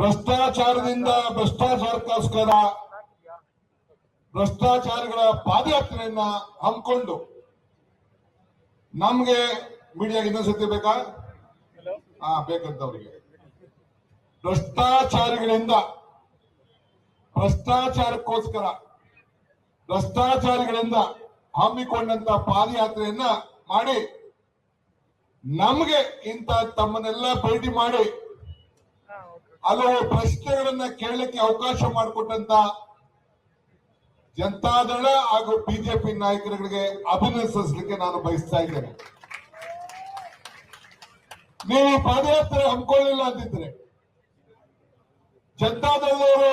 ಭ್ರಷ್ಟಾಚಾರದಿಂದ ಭ್ರಷ್ಟಾಚಾರಕ್ಕೋಸ್ಕರ ಭ್ರಷ್ಟಾಚಾರಿಗಳ ಪಾದಯಾತ್ರೆಯನ್ನ ಹಮ್ಮಿಕೊಂಡು ನಮ್ಗೆ ಮೀಡಿಯಾ ಇನ್ನೊಂದ್ಸತಿ ಬೇಕಾ? ಹಾ ಬೇಕಂತ ಅವರಿಗೆ ಭ್ರಷ್ಟಾಚಾರಿಗಳಿಂದ ಭ್ರಷ್ಟಾಚಾರಕ್ಕೋಸ್ಕರ ಭ್ರಷ್ಟಾಚಾರಿಗಳಿಂದ ಹಮ್ಮಿಕೊಂಡಂತ ಪಾದಯಾತ್ರೆಯನ್ನ ಮಾಡಿ ನಮ್ಗೆ ಇಂತ ತಮ್ಮನ್ನೆಲ್ಲ ಭೇಟಿ ಮಾಡಿ ಹಲವು ಪ್ರಶ್ನೆಗಳನ್ನ ಕೇಳಲಿಕ್ಕೆ ಅವಕಾಶ ಮಾಡಿಕೊಟ್ಟಂತ ಜನತಾದಳ ಹಾಗೂ ಬಿಜೆಪಿ ನಾಯಕರುಗಳಿಗೆ ಅಭಿನಂದಿಸಲಿಕ್ಕೆ ನಾನು ಬಯಸ್ತಾ ಇದ್ದೇನೆ. ನೀವು ಪಾದಯಾತ್ರೆ ಹಮ್ಮಿಕೊಳ್ಳಿಲ್ಲ ಅಂತಿದ್ರೆ ಜನತಾದಳದವರು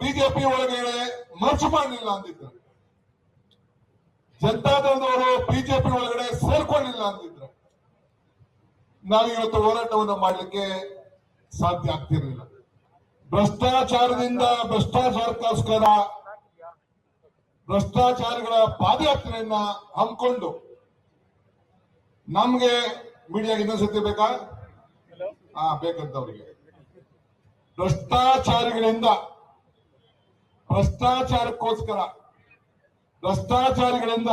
ಬಿಜೆಪಿ ಒಳಗಡೆ ಮರ್ಜು ಮಾಡಲಿಲ್ಲ ಅಂದಿದ್ರು, ಜನತಾದಳದವರು ಬಿಜೆಪಿ ಒಳಗಡೆ ಸೇರ್ಕೊಂಡಿಲ್ಲ ಅಂದಿದ್ರು ನಾವು ಇವತ್ತು ಹೋರಾಟವನ್ನು ಮಾಡಲಿಕ್ಕೆ ಸಾಧ್ಯ ಆಗ್ತಿರಲಿಲ್ಲ. ಭ್ರಷ್ಟಾಚಾರದಿಂದ ಭ್ರಷ್ಟಾಚಾರಕ್ಕೋಸ್ಕರ ಭ್ರಷ್ಟಾಚಾರಿಗಳ ಪಾದಯಾತ್ರೆಯನ್ನ ಹಮ್ಮಿಕೊಂಡು ನಮ್ಗೆ ಮೀಡಿಯಾ ಇನ್ನೊಂದ್ಸತಿ ಬೇಕಾ? ಹಾ ಬೇಕಂತ ಅವ್ರಿಗೆ ಭ್ರಷ್ಟಾಚಾರಿಗಳಿಂದ ಭ್ರಷ್ಟಾಚಾರಕ್ಕೋಸ್ಕರ ಭ್ರಷ್ಟಾಚಾರಿಗಳಿಂದ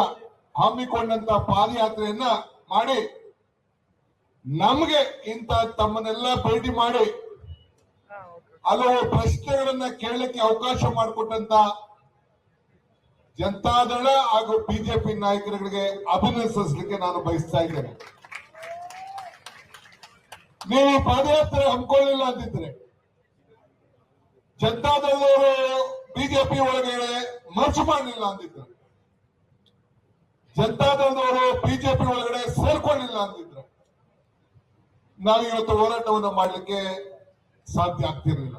ಹಮ್ಮಿಕೊಂಡಂತ ಪಾದಯಾತ್ರೆಯನ್ನ ಮಾಡಿ ನಮ್ಗೆ ಇಂತ ತಮ್ಮನ್ನೆಲ್ಲ ಭೇಟಿ ಮಾಡಿ ಹಲವು ಪ್ರಶ್ನೆಗಳನ್ನ ಕೇಳಲಿಕ್ಕೆ ಅವಕಾಶ ಮಾಡಿಕೊಟ್ಟಂತ ಜನತಾದಳ ಹಾಗೂ ಬಿಜೆಪಿ ನಾಯಕರುಗಳಿಗೆ ಅಭಿನಂದಿಸಲಿಕ್ಕೆ ನಾನು ಬಯಸ್ತಾ ಇದ್ದೇನೆ. ನೀವು ಪಾದಯಾತ್ರೆ ಹಮ್ಮಿಕೊಳ್ಳಿಲ್ಲ ಅಂತಿದ್ರೆ ಜನತಾದಳದವರು ಬಿಜೆಪಿ ಒಳಗಡೆ ಮರ್ಚು ಮಾಡಲಿಲ್ಲ ಅಂತಿದ್ರು ಜನತಾದಳದವರು ಬಿಜೆಪಿ ಒಳಗಡೆ ಸೇರ್ಕೊಳ್ಳಿಲ್ಲ ಅಂತಿದ್ರು ನಾವು ಇವತ್ತು ಹೋರಾಟವನ್ನು ಮಾಡಲಿಕ್ಕೆ ಸಾಧ್ಯ ಆಗ್ತಿರ್ಲಿಲ್ಲ.